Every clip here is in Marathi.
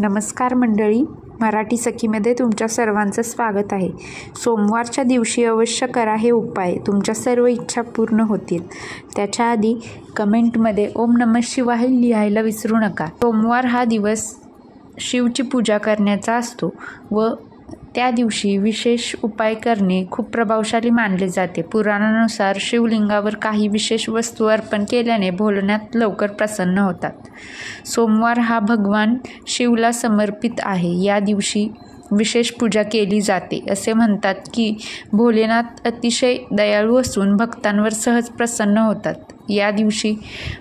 नमस्कार मंडळी मराठी सखीमध्ये तुमच्या सर्वांचं स्वागत आहे. सोमवारच्या दिवशी अवश्य करा हे उपाय तुमच्या सर्व इच्छा पूर्ण होतील. त्याच्या आधी कमेंटमध्ये ओम नमः शिवाय लिहायला विसरू नका. सोमवार हा दिवस शिवची पूजा करण्याचा असतो व त्या दिवशी विशेष उपाय करणे खूप प्रभावशाली मानले जाते. पुराणानुसार शिवलिंगावर काही विशेष वस्तू अर्पण केल्याने भोलेनाथ लवकर प्रसन्न होतात. सोमवार हा भगवान शिवला समर्पित आहे. या दिवशी विशेष पूजा केली जाते असे म्हणतात की भोलेनाथ अतिशय दयाळू असून भक्तांवर सहज प्रसन्न होतात. या दिवशी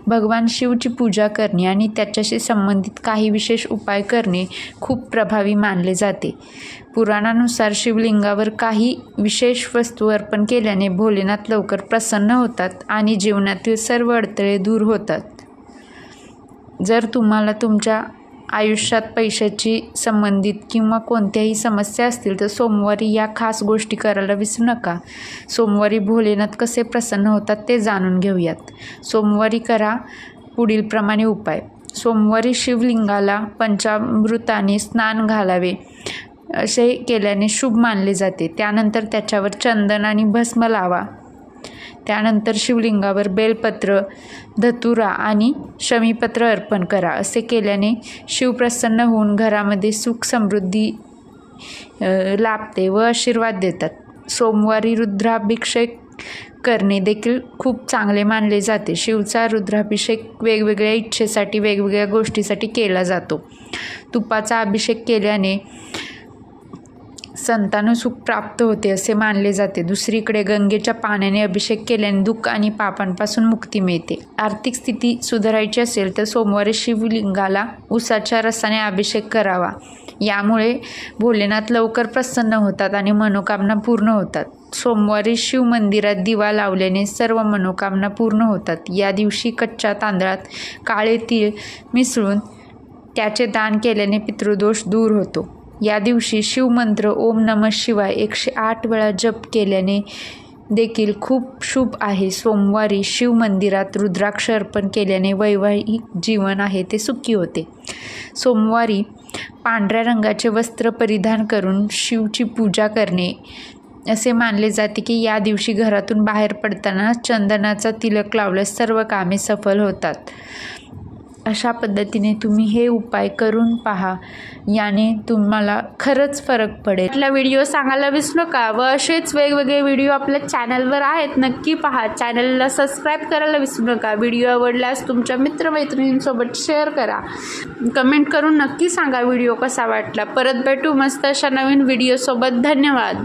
भगवान शिवची पूजा करणे आणि त्याच्याशी संबंधित काही विशेष उपाय करणे खूप प्रभावी मानले जाते. पुराणानुसार शिवलिंगावर काही विशेष वस्तू अर्पण केल्याने भोलेनाथ लवकर प्रसन्न होतात आणि जीवनातील सर्व अडथळे दूर होतात. जर तुम्हाला तुमच्या आयुष्यात पैशाची संबंधित किंवा कोणत्याही समस्या असतील तर सोमवारी या खास गोष्टी करायला विसरू नका. सोमवारी भोलेनाथ कसे प्रसन्न होतात ते जाणून घेऊयात. सोमवारी करा पुढीलप्रमाणे उपाय. सोमवारी शिवलिंगाला पंचामृताने स्नान घालावे. असे केल्याने शुभ मानले जाते. त्यानंतर त्याच्यावर चंदन आणि भस्म लावा. त्यानंतर शिवलिंगावर बेलपत्र धतुरा आणि शमीपत्र अर्पण करा. असे केल्याने शिव प्रसन्न होऊन घरामध्ये सुख समृद्धी लाभते व आशीर्वाद देतात. सोमवारी रुद्राभिषेक करणे देखील खूप चांगले मानले जाते. शिवचा रुद्राभिषेक वेगवेगळ्या इच्छेसाठी वेगवेगळ्या गोष्टीसाठी केला जातो. तुपाचा अभिषेक केल्याने संतान सुख प्राप्त होते असे मानले जाते. दुसरीकडे गंगेच्या पाण्याने अभिषेक केल्याने दुःख आणि पापांपासून मुक्ती मिळते. आर्थिक स्थिती सुधारायची असेल तर सोमवारी शिवलिंगाला उसाच्या रसाने अभिषेक करावा. यामुळे भोलेनाथ लवकर प्रसन्न होतात आणि मनोकामना पूर्ण होतात. सोमवारी शिव मंदिरात दिवा लावल्याने सर्व मनोकामना पूर्ण होतात. या दिवशी कच्च्या तांदळात काळे तीळ मिसळून त्याचे दान केल्याने पितृदोष दूर होतो. या दिवशी शिवमंत्र ओम नमः शिवाय एकशे आठ वेळा जप केल्याने देखील खूप शुभ आहे. सोमवारी शिव मंदिरात रुद्राक्ष अर्पण केल्याने वैवाहिक जीवन आहे ते सुखी होते. सोमवारी पांढऱ्या रंगाचे वस्त्र परिधान करून शिवची पूजा करणे असे मानले जाते की या दिवशी घरातून बाहेर पडताना चंदनाचा तिलक लावल्यास सर्व कामे सफल होतात. अशा पद्धतीने तुम्ही हे उपाय करून पहा. याने तुम्हाला खरंच फरक पडेल. आपला व्हिडिओ सांगायला विसरू नका व असेच वेगवेगळे व्हिडिओ आपल्या चॅनलवर आहेत. नक्की पहा. चॅनलला सबस्क्राईब करायला विसरू नका. व्हिडिओ आवडल्यास तुमच्या मित्रमैत्रिणींसोबत शेअर करा. कमेंट करून नक्की सांगा व्हिडिओ कसा वाटला. परत भेटू मस्त अशा नवीन व्हिडिओसोबत. धन्यवाद.